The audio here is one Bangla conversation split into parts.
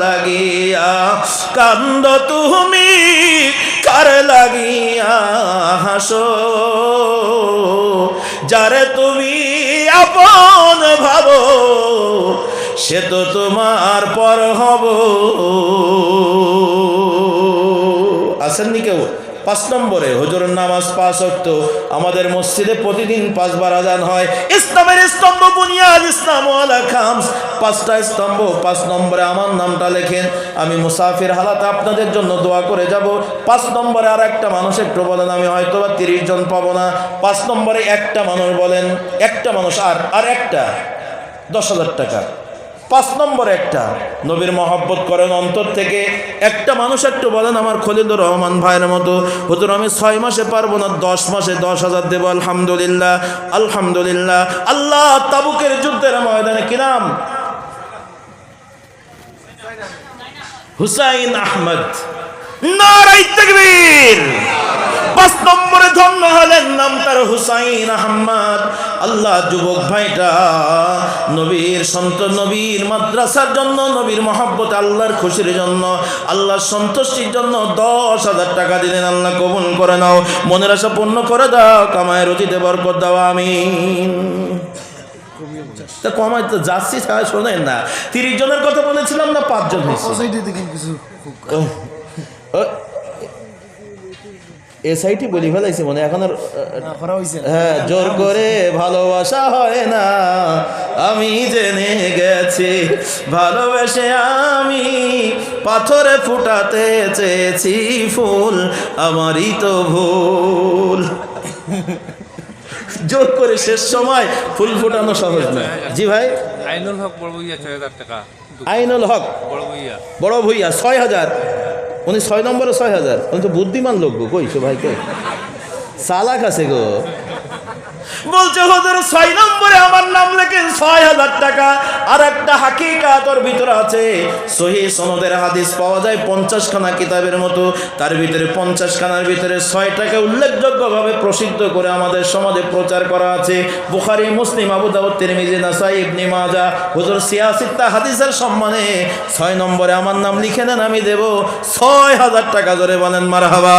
লাগিয়া, কান্দ তুমি, কার লাগিয়া হাসো? যারে তুমি আপন ভাবো, সে তো তোমার পর হব। আসেননি কেউ? পাঁচ নম্বরে হুজুরের নামাজ পাঁচ অক্ত আমাদের মসজিদে প্রতিদিন পাঁচবার আজান হয়। ইসলামের স্তম্ভ বুনিয়াদ, ইসলাম খামস। পাঁচটা স্তম্ভ, পাঁচ নম্বরে আমার নামটা লেখেন। আমি মুসাফির হালাতে আপনাদের জন্য দোয়া করে যাব। পাঁচ নম্বরে আর একটা মানুষ একটু বলেন, আমি হয়তো বা তিরিশ জন পাবো না। পাঁচ নম্বরে একটা মানুষ বলেন, একটা মানুষ আর আর একটা, দশ হাজার টাকা। পাঁচ নম্বর একটা। নবীর মহব্বত করেন অন্তর থেকে। একটা মানুষ একটু বলেন, আমার খলিদুর রহমান ভাইয়ের মতো। হুজুর, আমি ছয় মাসে পারব না, দশ মাসে দশ হাজার দেবো। আলহামদুলিল্লাহ আলহামদুলিল্লাহ। আল্লাহ তাবুকের যুদ্ধের ময়দানে কিনাম হুসাইন আহমদ। নারাই তাকবীর। পাঁচ নম্বরে ধন্য হলেন নাম তার হুসাইন আহমদ আল্লাহ যুবক ভাইটা নবীর সন্ত নবীর মাদ্রাসার জন্য নবীর মহাব্বত আল্লাহর খুশির জন্য আল্লাহর সন্তুষ্টির জন্য দশ হাজার টাকা দিলেন। আল্লাহ কবুল করে নাও মনের আশা পূর্ণ করে দাও কামায় রতিতে বরকত দাও আমিন। তা কমাই তো যাচ্ছি শোনেন না। তিরিশ জনের কথা বলেছিলাম না পাঁচজন হয়েছে? এসআইটি বলি ফেলাইছে মনে এখন আর হ্যাঁ জোর করে ভালোবাসা হয় না আমি জেনে গেছি ভালোবেসে আমি পাথরে ফুটাতে চেয়েছি ফুল আমারই তো ভুল জোর করে শেষ সময় ফুল ফুটানো সহজ না জি ভাই আইনুল হক বড় বইয়া ছয় হাজার টাকা আইনুল হক বড় বইয়া বড় ভুইয়া ছয় হাজার উনি ছয় নম্বরে ছয় হাজার। উনি তো বুদ্ধিমান লোক গো, কইছো ভাই কই সালাক আছে গো। বলছে, হুজুর, ছয় নম্বরে আমার নাম লেখেন ছয় হাজার টাকা। আর একটা হাকিকাত ওর ভিতরে আছে। সহি সনদের হাদিস পাওয়া যায় পঞ্চাশ খানা কিতাবের মতো। তার ভিতরে পঞ্চাশ খানার ভিতরে ছয়টাকে উল্লেখযোগ্যভাবে প্রসিদ্ধ করে আমাদের সমাজে প্রচার করা আছে। বুখারি, মুসলিম, আবু দাউদ, তিরমিজি, নাসাই, ইবনে মাজা। হুজুর সিয়াসিত্তা হাদিসের সম্মানে ছয় নম্বরে আমার নাম লিখে নেন, আমি দেব। ছয় হাজার টাকা জোরে বলেন মার হাবা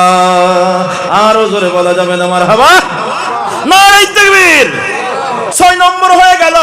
আরও জোরে বলা যাবে না মার হাবা নারাই তাকবীর। ছয় নম্বর হয়ে গেল।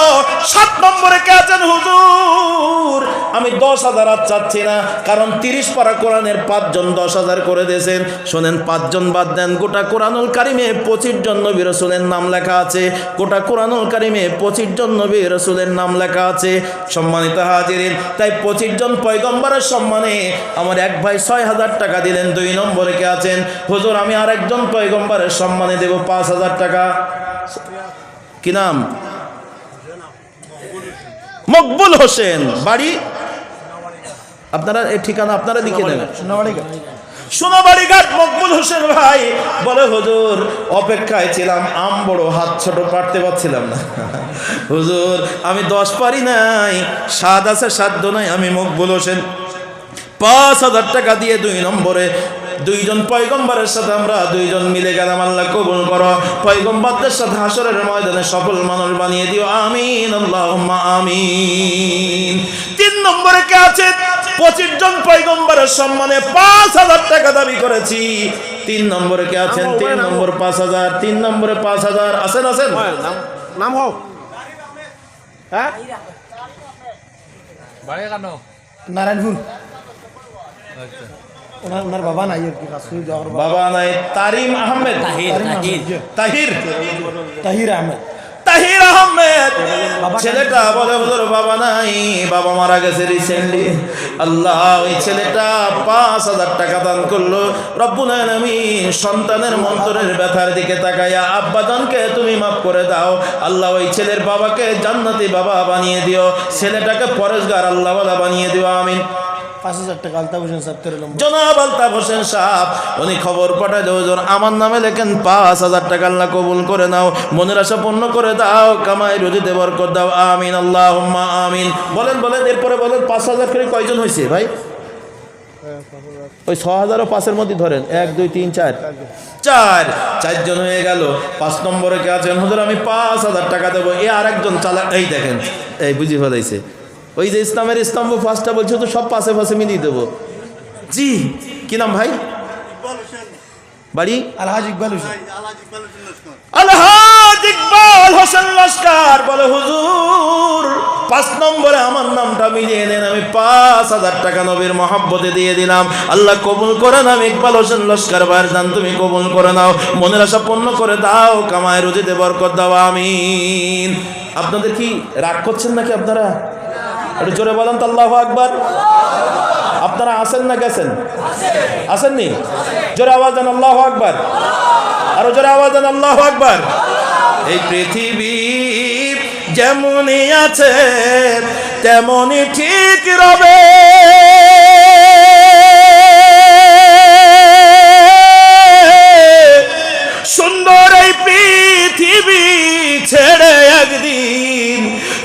সাত নম্বরে কে আছেন হুজুর? আমি দশ হাজার আর চাচ্ছি না, কারণ তিরিশ পারা কোরআনের পাঁচজন দশ হাজার করে দিয়েছেন। শোনেন, পাঁচজন বাদ দেন, গোটা কোরআনুল কারিমে পঁচিশ জন নবী রসুলের নাম লেখা আছে। গোটা কোরআনুল কারিমে পঁচিশ জন নবী রসুলের নাম লেখা আছে। সম্মানিত হাজিরিন, তাই পঁচিশ জন পয়গম্বরের সম্মানে আমার এক ভাই ছয় হাজার টাকা দিলেন, দুই নম্বরে কে আছেন? হুজুর, আমি আর একজন পয়গম্বরের সম্মানে দেব পাঁচ হাজার টাকা। কি নাম? মকবুল হোসেন। বাড়ি? আপনারা এই ঠিকানা আপনারা লিখে সোনাবাড়ি ঘাট মকবুল হোসেন ভাই। বলে হুজুর অপেক্ষায় ছিলাম। আম বড় হাত ছোট পারতে পারছিলাম না। হুজুর আমি দশ পারি নাই। স্বাদ আছে সাধ্য নাই। আমি মকবুল হোসেন পাঁচ হাজার টাকা দিয়ে দুই নম্বরে দুইজন পয়গম্বরের সাথে আমরা দুইজন মিলে গেলাম আল্লাহ কবুল করো। পয়গম্বরদের সাথে হাসরের ময়দানে সফল মানুষ বানিয়ে দিও আমিন আল্লাহুম্মা আমিন। তিন নম্বরে কে আছে? পঁচিশ জন পয়গম্বরের সম্মানে পাঁচ হাজার টাকা দাবি করেছি। তিন নম্বরে কে আছেন? তিন নম্বর পাঁচ হাজার তিন নম্বরে পাঁচ হাজার আছেন আছেন? নাম হোক হ্যাঁ? নারায়ণপুর। আচ্ছা। ওনার ওনার বাবা নাই আর কি রাসুল বাবা। বাবা নাই তারিম আহমেদ। তাহির তাহির। আহমেদ। তাহির আহমেদ। ছেলেটা বলে হুজুর বাবা নাই। বাবা মারা গেছে রিসেন্টলি আল্লাহ ওই ছেলেটা পাঁচ হাজার টাকা দান করল। রব্বুল আলামিন সন্তানের মন্তরের ব্যথার দিকে তাকাইয়া আব্বাদানকে তুমি মাফ করে দাও। আল্লাহ ওই ছেলের বাবাকে জান্নাতি বাবা বানিয়ে দিও। ছেলেটাকে পরেশগার আল্লাহ বানিয়ে দিও আমিন। পাঁচ হাজার টাকা হোসেন জনাব হোসেন উনি খবর পাঠায় আমার নামে লেখেন, পাঁচ হাজার টাকা কবুল করে নাও। মনের আশা করে কামাই দাও। আমিন আমিন। বলেন বলেন, এরপরে বলেন, পাঁচ হাজার হয়েছে ভাই? ওই ছ পাঁচের মধ্যে ধরেন, এক, দুই, তিন, চার। চার, চারজন হয়ে গেল। পাঁচ নম্বরে কে আছেন? আমি পাঁচ হাজার টাকা দেবো। এ আর একজন চালা এই দেখেন, এই বুঝি ফেলাইছে। ওই যে ইসলামের স্তম্ভ ফার্স্টটা বলছো তো সব পাশে পাশে মিলিয়ে দেবো। জি। কি নাম ভাই? বাড়ি? আলহাজ ইকবাল হোসেন। আলহাজ ইকবাল হোসেন লস্কর বলে হুজুর পাঁচ নম্বরে আমার নামটা মিলিয়ে নেন আমি পাঁচ হাজার টাকা নবীর মহাব্বতে দিয়ে দিলাম। আল্লাহ কবুল করে নাম ইকবাল হোসেন লস্কর ভাইয়ের দান তুমি কবুল করে নাও। মনের আশা পূর্ণ করে দাও কামায় রুজিতে বরকত দাও আমিন। আপনাদের কি রাগ করছেন নাকি আপনারা? একটু জোরে বলেন তো, আল্লাহ আকবার। আপনারা আসেন না গেছেন? আসেননি জোরে আওয়াজ দেন, আল্লাহ আকবার। আরও জোরে আওয়াজ দেন, আল্লাহ আকবার। এই পৃথিবী যেমনই আছে, তেমনই ঠিক রবে। সুন্দর এই পৃথিবী ছেড়ে একদিন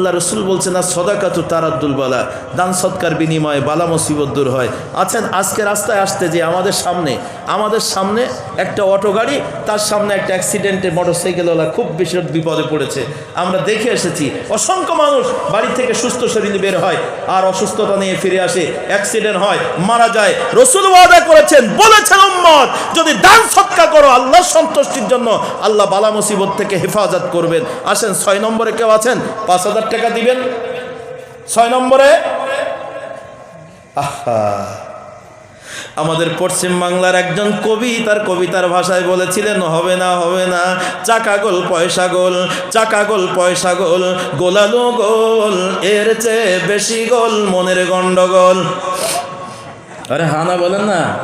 আল্লাহ রসুল বলছেন না সদাকাতু তারাদ্দুল বালা দান সৎকার বিনিময়ে বালা মুসিবত দূর হয়। আছেন আজকে রাস্তায় আসতে যে আমাদের সামনে আমাদের সামনে একটা অটো গাড়ি, তার সামনে একটা অ্যাক্সিডেন্টে মোটরসাইকেলওয়ালা খুব বেশি বিপদে পড়েছে। আমরা দেখে এসেছি, অসংখ্য মানুষ বাড়ি থেকে সুস্থ শরীরে বের হয়, আর অসুস্থতা নিয়ে ফিরে আসে, অ্যাক্সিডেন্ট হয়, মারা যায়। রসুল ওয়াদা করেছেন, বলেছেন, উম্মত, যদি দান সৎকার করো আল্লাহর সন্তুষ্টির জন্য আল্লাহ বালা মুসিবত থেকে হেফাজত করবেন। আসেন, ছয় নম্বরে কেউ আছেন? পাঁচ হাজার দিবেন? ছয় নম্বরে? আমাদের পশ্চিম বাংলার একজন কবি, তার কবিতার ভাষায় বলেছিলেন, হবে না হবে না, চাকা গোল, পয়সা গোল, চাকা গোল, পয়সা গোল, গোলালু গোল, এর চেয়ে বেশি গোল, মনের গন্ডগোল। আরে হানা বলেন না।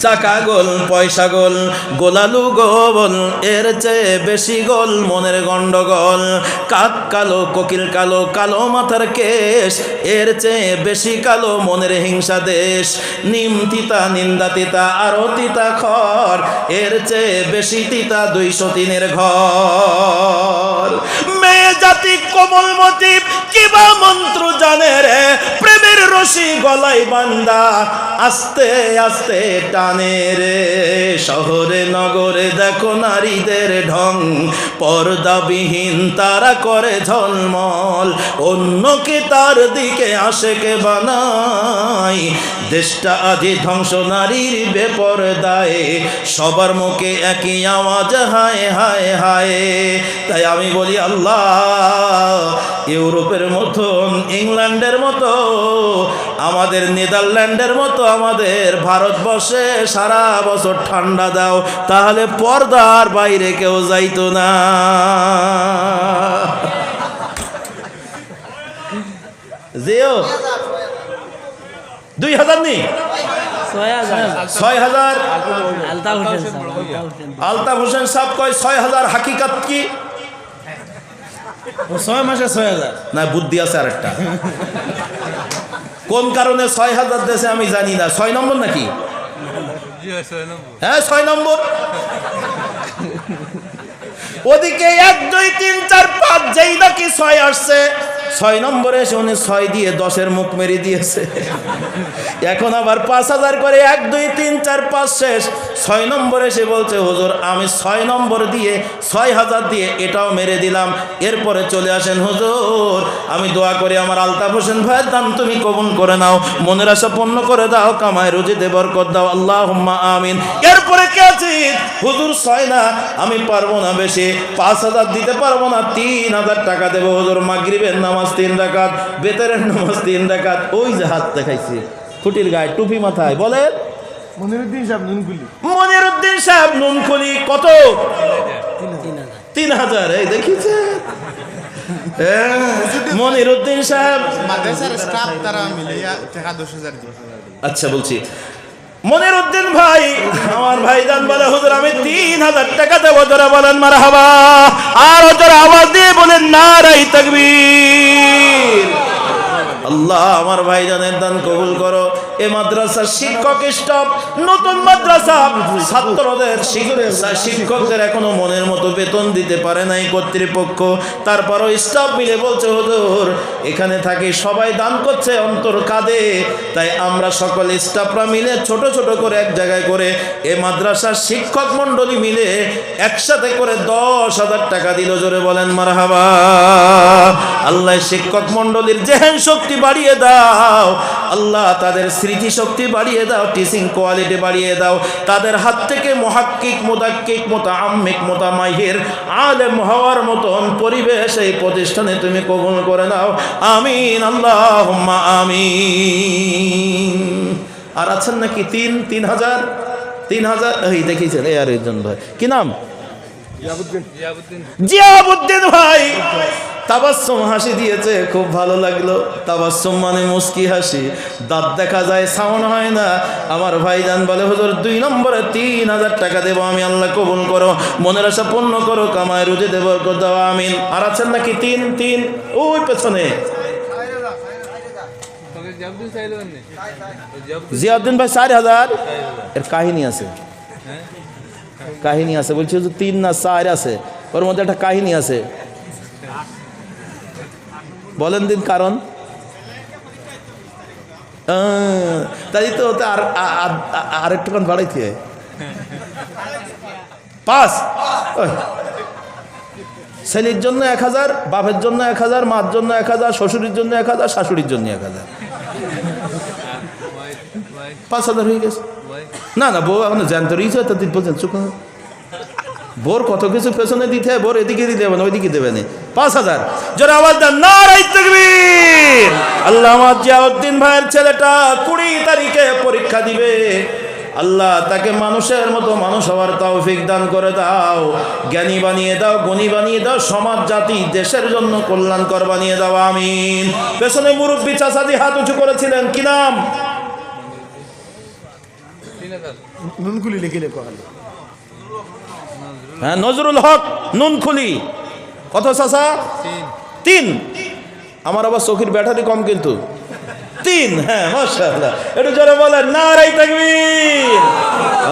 চাকা গোল, পয়সা গোল, গোলালু গোল এর চেয়ে বেশি গোল মনের গন্ডগোল। কাক কালো, কোকিল কালো কালো মাথার কেশ, এর চেয়ে বেশি কালো মনের হিংসা দেশ। নিম তিতা, নিন্দা তিতা, আরও তিতা খর এর চেয়ে বেশি তিতা দুইশো তিনের ঘর। মেয়ে জাতি কোমলমতি কিবা মন্ত্র জানে রে? প্রেমের রশি গলায় বান্দা, আস্তে আস্তে টানে রে। শহরে, নগরে দেখো নারীদের ঢং, পর্দাবিহীন তারা করে ঝলমল। অন্যকে তার দিকে আশেকে বানাই দেশটা আজ ধ্বংস, নারীর বেপরদায়। সবার মুখে একই আওয়াজ, হায় হায় হায়। তাই আমি বলি, আল্লাহ ইউরোপের মতন ইংল্যান্ডের মতো আমাদের নেদারল্যান্ডের মতো আমাদের ভারতবর্ষে সারা বছর ঠান্ডা দাও তাহলে পর্দার বাইরে কেউ যাইতো না। যেও দুই হাজার নি? ছয় হাজার। আলতাফ হোসেন সাহেব কয় ছয় হাজার হাকিকাত কি? ছয় মাসে ছয় হাজার। না, বুদ্ধি আছে আরেকটা। কোন কারণে ছয় হাজার দেশে আমি জানি না। ছয় নম্বর নাকি? হ্যাঁ ছয় নম্বর। ওদিকে এক, দুই, তিন, চার, পাঁচ, যেই নাকি ছয় আসছে ছয় নম্বরে এসে উনি ছয় দিয়ে দশের মুখ মেরে দিয়েছে। এখন আবার পাঁচ হাজার করে এক, দুই, তিন, চার, পাঁচ, শেষ। ছয় নম্বরে এসে বলছে, হুজুর, আমি ছয় নম্বর দিয়ে ছয় হাজার দিয়ে এটাও মেরে দিলাম। এরপরে চলে আসেন, হুজুর, আমি দোয়া করি আমার আলতাফ হোসেন ভাইয়ের দান তুমি কবুল করে নাও। মনের আশা পূর্ণ করে দাও, কামায় রুজিতে বরকত দাও। আল্লাহ আমিন। এরপরে কে আছে? হুজুর, ছয় না, আমি পারব না বেশি। পাঁচ হাজার দিতে পারব না, তিন হাজার টাকা দেবো। হুজুর, মাগরিবের নামাজ তিন ডাকাত বেতরের নামাজ তিন ডাকাত ওই যে হাত দেখাইছে। ফুটির গায়ে টুপি মাথায় বলেন? মনিরুদ্দিন সাহেব নুনগুলি মনির উদ্দিন সাহেব নুনখুলি কত? তিন হাজার। এই দেখিছে মনির উদ্দিন সাহেব আচ্ছা বলছি। মনির উদ্দিন ভাই, আমার ভাই দান বলে, হুজুর, আমি তিন হাজার টাকা দেবো। যারা বলেন মারা হাবা আর যারা আওয়াজ দিয়ে বলেন না রাই তকবীর। আল্লাহ, আমার ভাই জানের দান কবুল করো। এ মাদ্রাসার শিক্ষক স্টাফ নতুন মাদ্রাসা। ছাত্রদের শিক্ষক- শিক্ষকদের এখনও মনের মতো বেতন দিতে পারে নাই কর্তৃপক্ষ। তারপরও স্টাফ মিলে বলছে, হুজুর, এখানে থাকি সবাই দান করছে, অন্তর কাঁদে। তাই আমরা সকল স্টাফরা মিলে ছোট ছোট করে এক জায়গায় করে এ মাদ্রাসার শিক্ষক মণ্ডলী মিলে একসাথে করে দশ হাজার টাকা দিল। জোরে বলেন, মারহাবা। আল্লাহ শিক্ষক মণ্ডলীর জেহেন শক্তি বাড়িয়ে দাও। আল্লাহ তাদের স্মৃতি শক্তি বাড়িয়ে দাও টিচিং কোয়ালিটি বাড়িয়ে দাও। তাদের হাত থেকে মহাক্কিক মোদাক্কিক মোতা আম্মিক মোতা মাহির আলেম হওয়ার মতন পরিবেশ এই প্রতিষ্ঠানে তুমি কবুল করে নাও। আমিন আল্লাহ আমিন। আর আছেন নাকি তিন তিন হাজার? তিন হাজার? এই দেখিছেন এই আর একজন ভাই। কি নাম? জিয়াবুদ্দিন জিয়াবুদ্দিন ভাই। তাবাসসুম হাসি দিয়েছে, খুব ভালো লাগল। তাবাসসুম মানে মুস্কি হাসি। দাঁত দেখা যায় সাউন্ড হয় না। আমার ভাইজান বলে, হুজুর, দুই নম্বরে তিন হাজার টাকা দেবো, আমি আল্লাহ কবুল করো। মনের আশা পূর্ণ করো কামায় রুজি দেবো দাও আমিন। আর আছেন নাকি তিন? তিন। ওই পেছনে। জিয়াউদ্দিন ভাই, চার হাজার। এর কাহিনী আছে। কাহিনী আছে। বলছি তিন না চার আছে? ওর মধ্যে একটা কাহিনী আছে। বলেন দিন কারণ। তাই তো আর আর একটুখান বাড়াইতে? পাঁচ। ছেলের জন্য এক হাজার, বাপের জন্য এক হাজার, মার জন্য এক হাজার, শ্বশুরের জন্য এক হাজার, শাশুড়ির জন্য এক হাজার। পাঁচ হাজার হয়ে গেছে। না না, বউ এখন জ্যান্ত রয়েছে তো দিন বলছেন চুপ। বোর কত কিছু পেছনে দিতে হয়, বোর এদিকে দিতে হবে না, ওইদিকে দেবে না। পাঁচ হাজার। জোরে আওয়াজ দেন নারাই তকবীর। আল্লাহ জিয়াউদ্দিন ভাইয়ের ছেলেটা কুড়ি তারিখে পরীক্ষা দিবে। আল্লাহ তাকে মানুষের মতো মানুষ হওয়ার তৌফিক দান করে দাও। জ্ঞানী বানিয়ে দাও, গুণী বানিয়ে দাও, সমাজ, জাতি, দেশের জন্য কল্যাণকর বানিয়ে দাও, আমিন। পেছনে মুরব্বী চাচাদি হাত উঁচু করেছিলেন, কি নাম? নুনকুলি লিখিলে কহাল হ্যাঁ নজরুল হক নুনখুলি। কত চাষা তিন। আমার আবার চোখের ব্যাটারি কম কিন্তু। তিন হ্যাঁ মাশাআল্লাহ। একটু জোরে বলেন নারাই তাকবীর।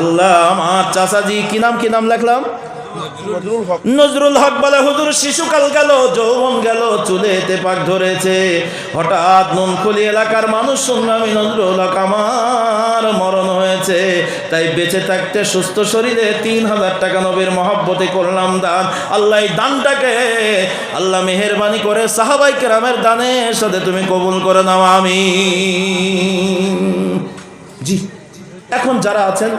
আল্লাহ আমার চাচাজি কি নাম কি নাম লিখলাম? নজরুল হক। বলে হুজুর শিশুকাল গেল, যৌবন গেল, চুলেতে পাক ধরেছে। হঠাৎ নুনখুলি এলাকার মানুষ শুনল নজরুল হক, আমার মরণ হয়েছে। তাই বেঁচে থাকতে সুস্থ শরীরে তিন হাজার টাকা নবীর মহব্বতে করলাম দান। আল্লাহ দানটাকে, আল্লাহ মেহরবানি করে সাহাবাই কেরামের দানের সাথে তুমি কবুল করে নাও আমি জি। এখন যারা আছেন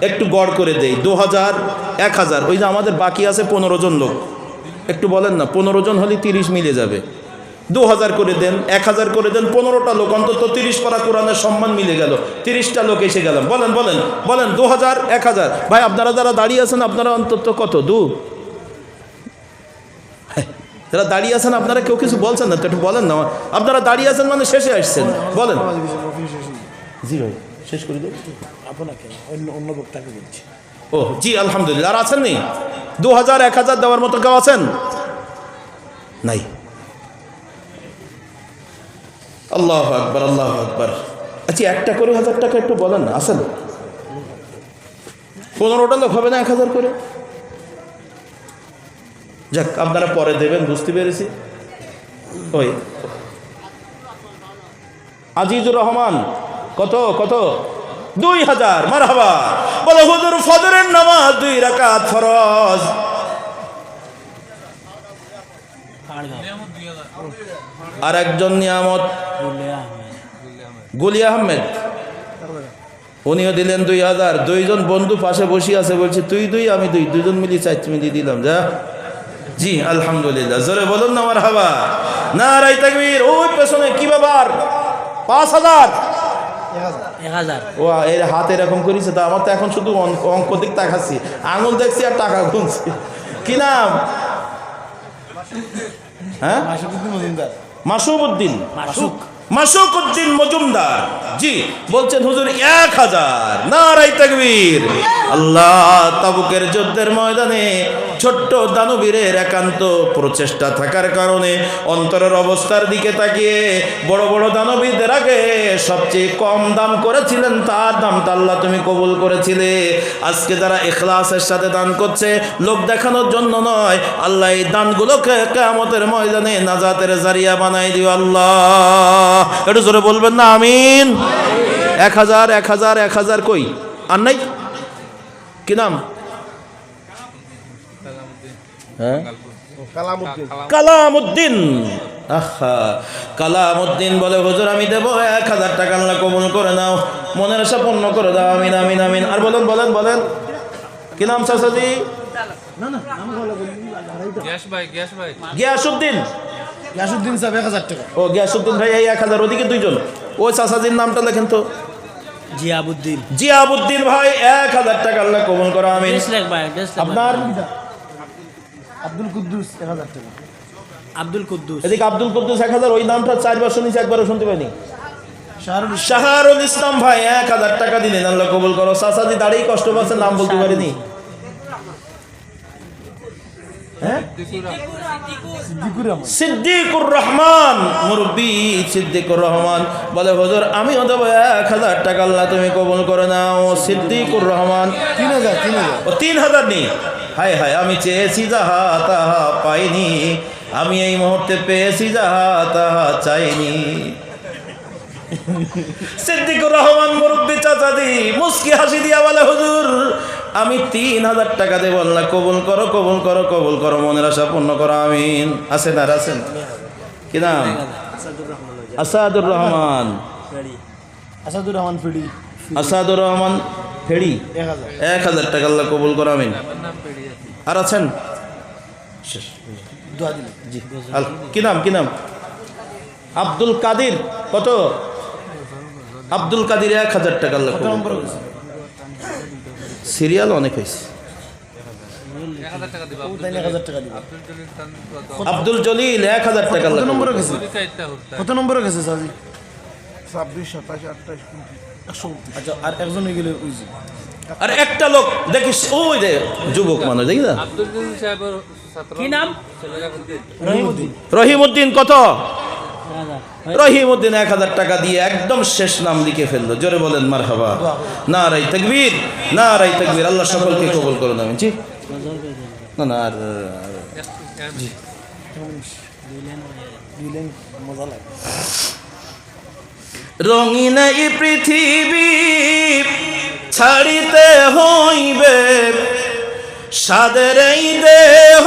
একটু গড় করে দেই। দু হাজার এক হাজার ওই যে আমাদের বাকি আছে পনেরো জন লোক। একটু বলেন না পনেরো জন হলে তিরিশ মিলে যাবে। দু হাজার করে দেন এক হাজার করে দেন পনেরোটা লোক অন্তত তিরিশ পারা কোরআনের সম্মান মিলে গেল। তিরিশটা লোক এসে গেলাম। বলেন বলেন বলেন দু হাজার এক হাজার ভাই আপনারা যারা দাঁড়িয়ে আছেন আপনারা অন্তত কত? দু? হ্যাঁ, যারা দাঁড়িয়ে আছেন আপনারা কেউ কিছু বলছেন না? তো একটু বলেন না। আপনারা দাঁড়িয়ে আছেন মানে শেষে আসছেন। বলেন। জি ভাই শেষ করে দেব আপনাকে, অন্য অন্য বক্তাকে বলছি। ও, জি, আলহামদুলিল্লাহ। আর আছেন নি দু হাজার এক হাজার দেওয়ার মতো কেউ আছেন? নাই। আল্লাহ আকবর আল্লাহ আকবর। আচ্ছা একটা করে হাজার টাকা একটু বলেন না আসেন পনেরোটা লোক হবে না এক হাজার করে? যাক, আপনারা পরে দেবেন, বুঝতে পেরেছি। ওই। আজিজুর রহমান কত কত? দুই হাজার, মারহাবা। বলে, হুজুর, ফজরের নামাজ দুই রাকাত ফরজ। আর একজন নিয়ামত, গুলি আহমেদ। উনিও দিলেন দুই হাজার। দুইজন বন্ধু পাশে বসে আছে, বলছে, তুই দুই, আমি দুই। দুজন মিলি চার মিলি দিলাম, যা। জি, আলহামদুলিল্লাহ। জোরে বলুন না আমার হাবা না রাই তাকবীর। ওই পেছনে কি ব্যাপার? পাঁচ হাজার। ও এর হাত এরকম করিছে তা আমার তো এখন শুধু অঙ্ক দিক তাকাচ্ছি। আঙুল দেখছি আর টাকা গুনছি। কি নাম? হ্যাঁ? মাসুব উদ্দিন। মাসুক মাসুক উদ্দিন মজুমদার। জি, বলছেন হুজুর, এক হাজার। নারাই তাকবীর। আল্লাহ তাবুকের যুদ্ধের ময়দানে ছোট্ট দানবীরের একান্ত প্রচেষ্টা থাকার কারণে অন্তরের অবস্থার দিকে তাকিয়ে বড় বড় দানবীরদের আগে সবচেয়ে কম দাম করেছিলেন, তার দামটা আল্লাহ তুমি কবুল করেছিলে। আজকে যারা ইখলাসের সাথে দান করছে, লোক দেখানোর জন্য নয়, আল্লাহ এই দানগুলোকে কেয়ামতের ময়দানে নাজাতের জারিয়া বানাই দিও আল্লাহ। একটু জোরে বলবেন না আমিন। এক হাজার এক হাজার এক হাজার কই? আর নাই? কি নাম? হ্যাঁ? কালামুদ্দিন। কালামুদ্দিন। আহা কালামুদ্দিন বলে হুজুর আমি দেবো এক হাজার টাকা আল্লাহ কবুল করে নাও। মনের আশা পূর্ণ করে দাও। আমিন আমিন আমিন। আর বলেন বলেন বলেন। কি নাম চাচাজি? গ্যাস ভাই গ্যাস ভাই। গিয়াসুদ্দিন ইয়াসুদ্দিন সাহেব এক হাজার টাকা। ও গিয়াসুদ্দিন ভাই এই এক হাজার ওদিকে দুইজন? ওই চাচাজির নামটা লেখেন তো। জিয়াবুদ্দিন। জিয়াবুদ্দিন ভাই এক হাজার টাকা আল্লাহ কবুল করো আমিন। আপনার আব্দুল কুদ্দুস এক হাজার টাকা। আব্দুল কুদ্দুস। এদিকে আব্দুল কুদ্দুস এক হাজার ওই নামটা চারবার শুনেছি একবারও শুনতে পাইনি। শাহরুল ইসলাম। ভাই এক হাজার টাকা দিলেন আল্লাহ কবুল করো। চাচাজি দাঁড়িয়ে কষ্ট পাচ্ছেন নাম বলতে পারিনি। সিদ্দিকুর রহমান। সিদ্দিকুর রহমান মুরব্বী সিদ্দিকুর রহমান বলে হুজুর আমিও দেবো এক হাজার টাকা আল্লাহ তুমি কবুল করে নাও। সিদ্দিকুর রহমান তিন হাজার তিন হাজার। ও তিন হাজার নেই হায় হায় আমি চেয়েছি যাহা তাহা পাইনি। আমি এই মুহূর্তে পেয়েছি যাহা তাহা চাইনি। সিদ্দিকুর রহমান মুরব্বী চাচাদি মুস্কি হাসি দিয়া বলে হুজুর আমি তিন হাজার টাকা দেবো আল্লাহ কবুল করো কবুল করো কবুল করো মনের আশা পূর্ণ করো আমিন। আছেন আর আছেন কি নাম? আসাদুর রহমান। আসাদুর রহমান ফিডি। আসাদুর রহমান ফেড়ি? এক হাজার। টাকা আল্লাহ কবুল করো আমিন। আর আছেন? কি নাম কি নাম? আব্দুল কাদির কত? আব্দুল কাদির এক হাজার টাকা আল্লাহ। সিরিয়াল অনেক হয়েছে। আব্দুল জলিল এক হাজার টাকা কত নম্বরে গেছে? কত নম্বরে গেছে সাজি ছাব্বিশ সাতাশ আঠাশ একশো আচ্ছা আর একজন হয়ে গেলে ওই আর একটা লোক দেখিস ওই যে যুবক মানুষ দেখি না? আব্দুল জলিল সাহেবের ছাত্র কি নাম? রহিমুদ্দিন রহিমউদ্দিন কত? রহিমউদ্দিন এক হাজার টাকা দিয়ে একদম শেষ নাম লিখে ফেলল। জোরে বলেন মার হাবা না রাই তকবীর না রাই তকবীর। আল্লাহ সকলকে কবল করুন আমি জি। না না, আর রঙিন এই পৃথিবী ছাড়িতে হইবে সাদের এই দেহ।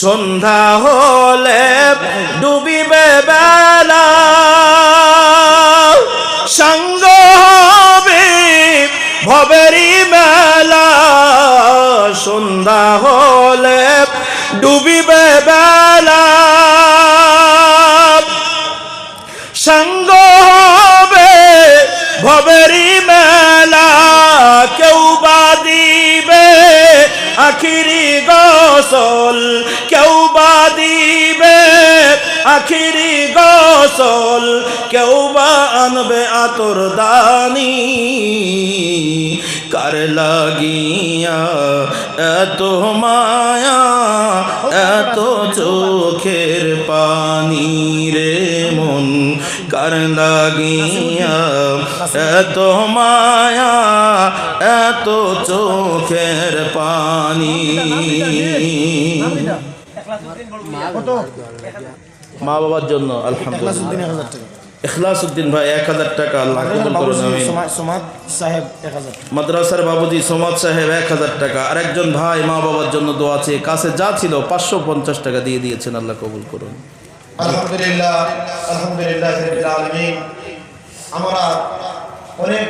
সন্ধ্যা হলে ডুবিবে বেলা। সঙ্গ হবে ভবেরি মেলা। সন্ধ্যা হলে ডুবিবে বেলা। সঙ্গ হবে ভবেরি মেলা। কেউ বা দিবে আখিরি গসল, কেউ বা দিবে আখিরি গসল, কেউ বা আনবে আতর দানি। কার লাগিয়া এত মায়া, এত চোখের পানি রে? কার লাগিয়া এত মায়া এত চোখের পানি মা বাবার জন্য আলহামদুলিল্লাহ। উদ্দিন ভাই এক হাজার টাকা আল্লাহ মাদ্রাসার বাবুজি সোমাদ সাহেব এক হাজার টাকা। আরেকজন ভাই মা বাবার জন্য দোয়া আছে কাছে যা ছিল পাঁচশো পঞ্চাশ টাকা দিয়ে দিয়েছেন আল্লাহ কবুল করুন। আলহামদুলিল্লাহ আলহামদুলিল্লাহ আলামিন। আমরা অনেক